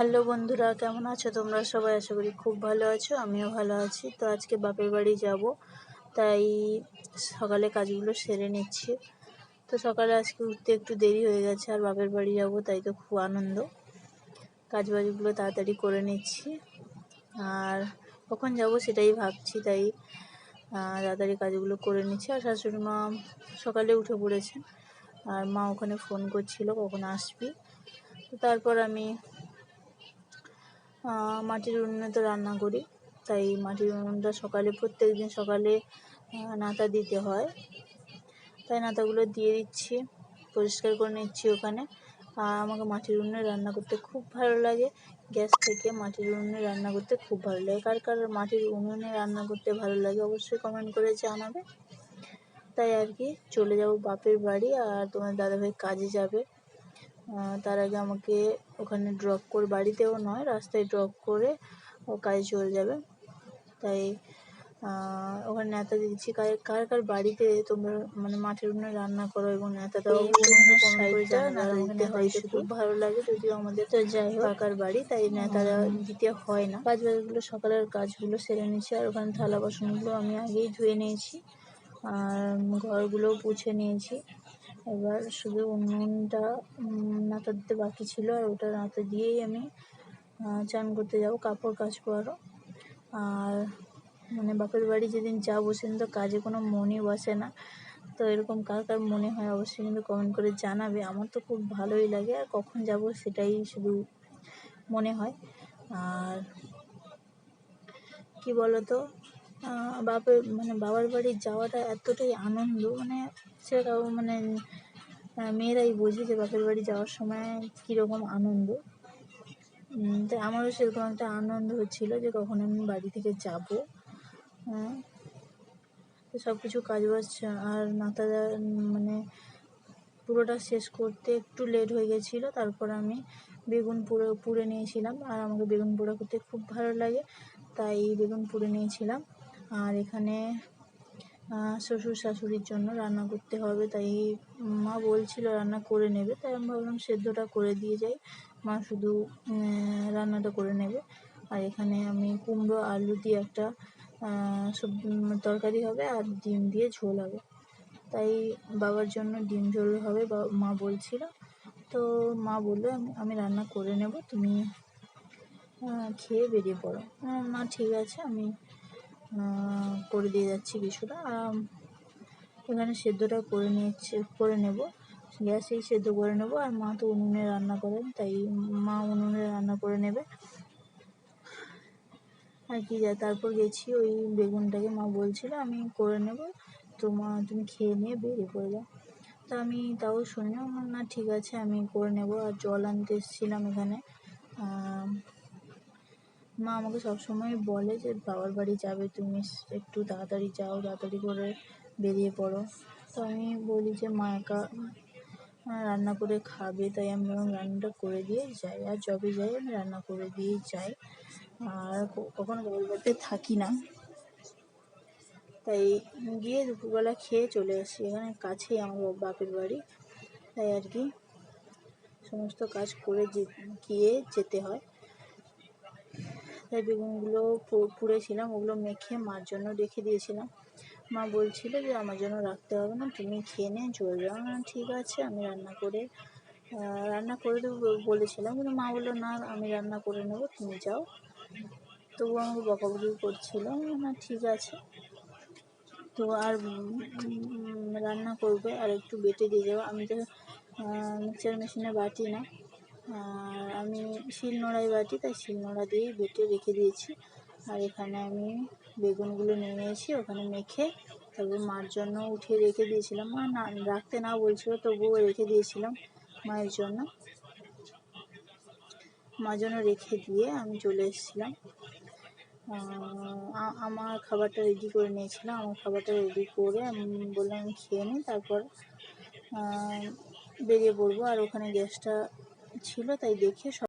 Hello বন্ধুরা, কেমন আছো তোমরা সবাই? আশা করি খুব ভালো আছো, আমিও ভালো আছি। তো আজকে বাপের বাড়ি যাব, তাই সকালে কাজগুলো সেরে নিচ্ছি। তো সকালে আজকে উঠতে একটু দেরি হয়ে গেছে, আর বাপের বাড়ি যাব, তাই তো খুব আনন্দ। কাজ বাজগুলো তাড়াতাড়ি করে নিচ্ছি, আর কখন যাব সেটাই ভাবছি, তাই তাড়াতাড়ি কাজগুলো করে নিচ্ছি। আর শাশুড়ি মা সকালে উঠে পড়েছেন, আর মা ওখানে ফোন করছিল কখন আসবি। তো তারপর আমি মাটির উনুনে তো রান্না করি, তাই মাটির উনুনটা সকালে প্রত্যেক দিন সকালে নাতা দিতে হয়। তাই নাতাগুলো দিয়ে দিচ্ছি, পরিষ্কার করে নিচ্ছি ওখানে। আর আমাকে মাটির উনুনে রান্না করতে খুব ভালো লাগে, গ্যাস থেকে মাটির উনুনে রান্না করতে খুব ভালো লাগে। কার কার মাটির উনুনে রান্না করতে ভালো লাগে অবশ্যই কমেন্ট করে জানাবে। তাই আর কি, চলে যাব বাপের বাড়ি, আর তোমার দাদাভাই কাজে যাবে। তার আগে আমাকে ওখানে ড্রপ করে বাড়িতেও নয় রাস্তায় ড্রপ করে ও কাজে চলে যাবে। তাই ওখানে নেতা দিচ্ছি। কার কার কার বাড়িতে তোমরা মানে মাঠের উনুনে রান্না করো এবং নেতাটাও দিতে হয় খুব ভালো লাগে যদিও আমাদের তো যাই হোক। কাকার বাড়ি তাই নেতারা দিতে হয় না। কাজ বাজগুলো সকালের কাজগুলো সেরে নিয়েছি আর ওখানে থালা বাসনগুলো আমি আগেই ধুয়ে নিয়েছি। আর ঘরগুলোও পুছে নিয়েছি। এবার শুধু উনুনটা নাতা দিতে বাকি ছিল আর ওটা নাতা দিয়েই আমি চান করতে যাব, কাপড় কাচবো আরও আর মানে বাপের বাড়ি যেদিন যাব সেদিন তো কাজে কোনো মনই বসে না। তো এরকম কার কার মনে হয় অবশ্যই কিন্তু কমেন্ট করে জানাবে। আমার তো খুব ভালোই লাগে আর কখন যাব সেটাই শুধু মনে হয়। আর কি বলতো? বাপের মানে বাবার বাড়ি যাওয়াটা এতটাই আনন্দ মানে সেটাও মানে মেয়েরাই বোঝে যে বাপের বাড়ি যাওয়ার সময় কীরকম আনন্দ। তাই আমারও সেরকম একটা আনন্দ হচ্ছিল যে কখন আমি বাড়ি থেকে যাব। হ্যাঁ তো সব কিছু কাজ বাজ আর নাতা মানে পুরোটা শেষ করতে একটু লেট হয়ে গেছিল, তারপর আমি বেগুন পুরো পুড়ে নিয়েছিলাম। আর আমাকে বেগুন পোড়া করতে খুব ভালো লাগে, তাই বেগুন পুড়ে নিয়েছিলাম। আর এখানে শ্বশুর শাশুড়ির জন্য রান্না করতে হবে, তাই মা বলছিল রান্না করে নেবে, তাই আমি ভাবলাম সেদ্ধটা করে দিয়ে যাই। মা শুধু রান্নাটা করে নেবে। আর এখানে আমি কুমড়ো, আলু দিয়ে একটা সব, তরকারি হবে আর ডিম দিয়ে ঝোল হবে। তাই বাবার জন্য ডিম ঝোল হবে মা বলছিল। তো মা বলল, আমি রান্না করে নেব, তুমি খেয়ে বেরিয়ে পড়ো। মা, ঠিক আছে, আমি করে দিয়ে যাচ্ছি কিছুটা। এখানে সেদ্ধটা করে নিয়েছে, করে নেব। গ্যাসেই সেদ্ধ করে নেব। আর মা তো উনুনে রান্না করেন, তাই মা উনুনে রান্না করে নেবে। আর কি যা তারপর গেছি ওই বেগুনটাকে মা বলছিল, আমি করে নেব। তো মা, তুমি খেয়ে নিয়ে বেরিয়ে পড়ে যাও। তা আমি তাও শুনলাম, না, ঠিক আছে, আমি করে নেব। আর জল আনতে এসেছিলাম এখানে। মা আমাকে সবসময় বলে যে, বাবার বাড়ি যাবে তুমি, একটু তাড়াতাড়ি যাও, তাড়াতাড়ি করে বেরিয়ে পড়ো। তো আমি বলি যে, মা একা রান্না করে খাবে, তাই আমি রান্নাটা করে দিয়ে যাই। আর যবে যাই, আমি রান্না করে দিয়েই যাই। আর কখনো বাবার বাড়িতে থাকি না। তাই গিয়ে দুপুরবেলা খেয়ে চলে আসি। এখানে কাছেই আমার বাপের বাড়ি। তাই আর কি, সমস্ত কাজ করে গিয়ে যেতে হয়। তাই বেগুনগুলো পুড়েছিলাম, ওগুলো মেখে মার জন্য রেখে দিয়েছিলাম। মা বলছিল যে, আমার জন্য রাখতে হবে না, তুমি খেয়ে নিয়ে চলে যাও। না ঠিক আছে। আমি রান্না করে রান্না করে দেবো বলেছিলাম। কিন্তু মা বলল, না, আমি রান্না করে নেব, তুমি যাও। তবু আমাকে বকাবকি করছিল। না ঠিক আছে। তো আর রান্না করবে আর একটু বেটে দিয়ে যাব। আমি তো মিক্সার মেশিনে বাটি না। আর আমি শিল নোড়ায় বাটি, তাই শিলনোড়া দিয়েই বেটে রেখে দিয়েছি। আর এখানে আমি বেগুনগুলো নিয়ে নিয়েছি ওখানে মেখে তারপর মার জন্য উঠিয়ে রেখে দিয়েছিলাম। মা না, রাখতে না বলছিল, তবুও রেখে দিয়েছিলাম মায়ের জন্য। মার জন্য রেখে দিয়ে আমি চলে এসেছিলাম। আমার খাবারটা রেডি করে নিয়েছিলাম আমার খাবারটা রেডি করে আমি বললাম খেয়ে নিই, তারপর বেরিয়ে পড়ব। আর ওখানে গ্যাসটা ছিল তাই দেখে সব